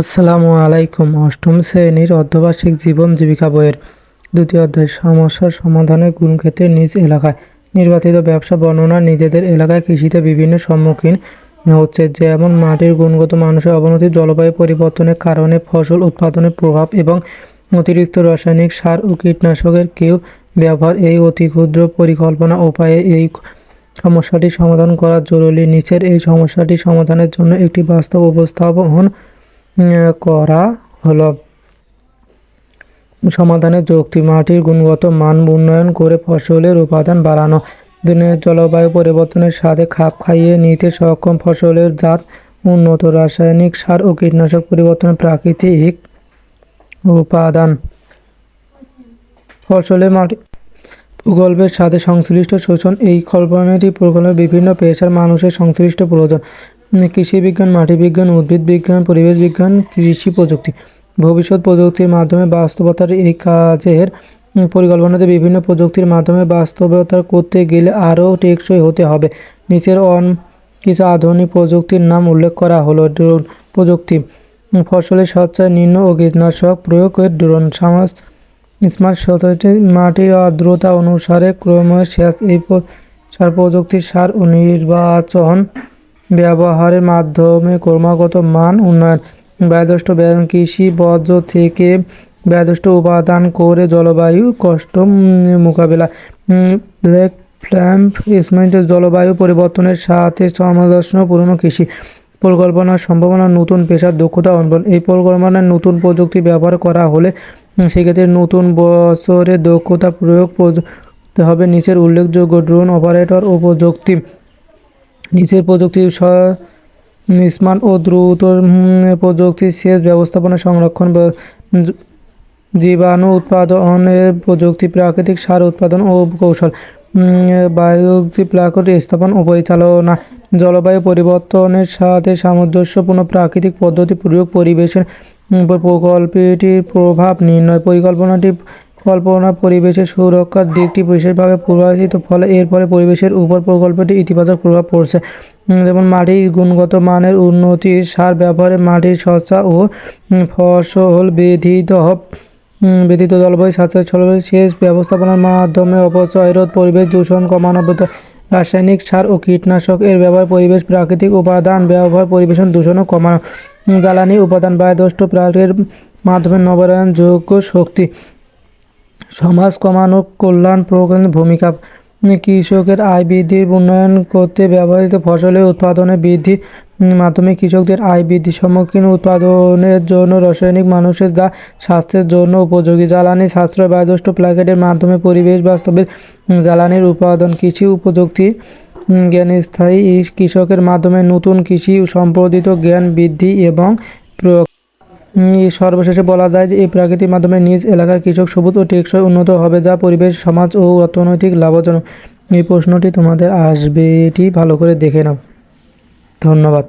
আসসালামু আলাইকুম। অষ্টম শ্রেণির অর্ধবার্ষিক জীবন জীবিকা বইয়ের দ্বিতীয় অধ্যায় সমস্যার সমাধানের গুণ ক্ষেত্রে নিজ এলাকায়। নির্বাচিত ব্যবসা বর্ণনা নিজেদের এলাকায় কৃষিতে বিভিন্ন সম্মুখীন হচ্ছে, যেমন মাটির গুণগত মানুষের অবনতি, জলবায়ু পরিবর্তনের কারণে ফসল উৎপাদনের প্রভাব এবং অতিরিক্ত রাসায়নিক সার ও কীটনাশকের কেউ ব্যবহার। এই অতি ক্ষুদ্র পরিকল্পনা উপায়ে এই সমস্যাটি সমাধান করা জরুরি। নিচের এই সমস্যাটি সমাধানের জন্য একটি বাস্তব উপস্থাপন করা হলো। সমাধানে যুক্তি, মাটির গুণগত মান উন্নয়ন করে ফসলের উপাদান বাড়ানো, দিনের জলবায়ু পরিবর্তনের সাথে খাপ খাইয়ে নিতে সক্ষম ফসলের জাত, উন্নত রাসায়নিক সার ও কীটনাশক পরিবর্তনের প্রাকৃতিক উপাদান। ফসলের মাটি প্রকল্পের সাথে সংশ্লিষ্ট শোষণ, এই কল্পনাটি প্রকল্পের বিভিন্ন পেশার মানুষের সংশ্লিষ্ট প্রয়োজন। কৃষি বিজ্ঞান, মাটি বিজ্ঞান, উদ্ভিদ বিজ্ঞান, পরিবেশ বিজ্ঞান, কৃষি প্রযুক্তি। ভবিষ্যৎ প্রযুক্তির মাধ্যমে বাস্তবতার এই কাজের পরিকল্পনাতে বিভিন্ন প্রযুক্তির মাধ্যমে বাস্তবতা করতে গেলে আরও টেকসই হতে হবে। নিচের অন, কিছু আধুনিক প্রযুক্তির নাম উল্লেখ করা হলো ড্রোন প্রযুক্তি। ফসলের সচ্ছায় নিম্ন ও কীটনাশক প্রয়োগের ড্রোন। সমাজ, স্মার্ট সততে মাটির আর্দ্রতা অনুসারে ক্রমে সেচ এই সার প্রযুক্তির সার ও নির্বাচন ব্যবহারের মাধ্যমে ক্রমাগত মান উন্নয়ন। ব্যয়দষ্ট কৃষি বর্জ্য থেকে ব্যয়দষ্ট উপাদান করে জলবায়ু কষ্ট মোকাবেলা। ব্ল্যাক প্ল্যাম্প ইসমেন্টের জলবায়ু পরিবর্তনের সাথে সামঞ্জস্য পুরনো কৃষি। পরিকল্পনার সম্ভাবনা, নতুন পেশার দক্ষতা অনবল এই পরিকল্পনার নতুন প্রযুক্তি ব্যবহার করা হলে সেক্ষেত্রে নতুন বছরে দক্ষতা প্রয়োগ হবে। নিচের উল্লেখযোগ্য ড্রোন অপারেটর ও প্রযুক্তি। নিচের প্রযুক্তি স্মার্ট ও দ্রুত প্রযুক্তি সেচ ব্যবস্থাপনা সংরক্ষণ জীবাণু উৎপাদনের প্রযুক্তি, প্রাকৃতিক সার উৎপাদন ও কৌশল প্রাকৃতিক স্থাপন ও পরিচালনা, জলবায়ু পরিবর্তনের সাথে সামঞ্জস্যপূর্ণ প্রাকৃতিক পদ্ধতি প্রয়োগ, পরিবেশের প্রকল্পটির প্রভাব নির্ণয়, পরিকল্পনাটি কল্পনা পরিবেশের সুরক্ষার দিকটি বিশেষভাবে প্রভাবিত ফলে এর ফলে পরিবেশের উপর প্রকল্পটি ইতিবাচক প্রভাব পড়ছে। যেমন মাটির গুণগত মানের উন্নতি সার ব্যবহারে মাটির সস্তা ও ফসল বেধিত উম, ব্যতীত জলবায়ু সাশ্রয় জলবায়ু সেচ ব্যবস্থাপনার মাধ্যমে অপচয় রোধ পরিবেশ দূষণ কমানো রাসায়নিক সার ও কীটনাশক এর ব্যবহার পরিবেশ প্রাকৃতিক উপাদান ব্যবহার পরিবেশন দূষণ ও কমানো জ্বালানি উপাদান বায়ুদষ্ট প্রাকের মাধ্যমে নবায়নযোগ্য শক্তি। সমাজ কমানো কল্যাণ প্রকল্পের ভূমিকা কৃষকের আয় বৃদ্ধির উন্নয়ন করতে ব্যবহৃত ফসলের উৎপাদনের বৃদ্ধির মাধ্যমে কৃষকদের আয় বৃদ্ধি সম্মুখীন উৎপাদনের জন্য রাসায়নিক মানুষের যা স্বাস্থ্যের জন্য উপযোগী। জ্বালানি, সাশ্রয়, বায়ুদষ্ট প্লাকেটের মাধ্যমে পরিবেশ বাস্তবে জ্বালানির উৎপাদন, কৃষি উপযুক্তি জ্ঞান স্থায়ী কৃষকের মাধ্যমে নতুন কৃষি সম্পর্কিত জ্ঞান বৃদ্ধি এবং প্রয়োগ সর্বশেষে বলা যায় যে, এই প্রাকৃতিক মাধ্যমে নিজ এলাকার কৃষক সবুজ ও টেকসই উন্নত হবে, যা পরিবেশ, সমাজ ও অর্থনৈতিক লাভজনক। এই প্রশ্নটি তোমাদের আসবে এটি ভালো করে দেখে নাও। ধন্যবাদ।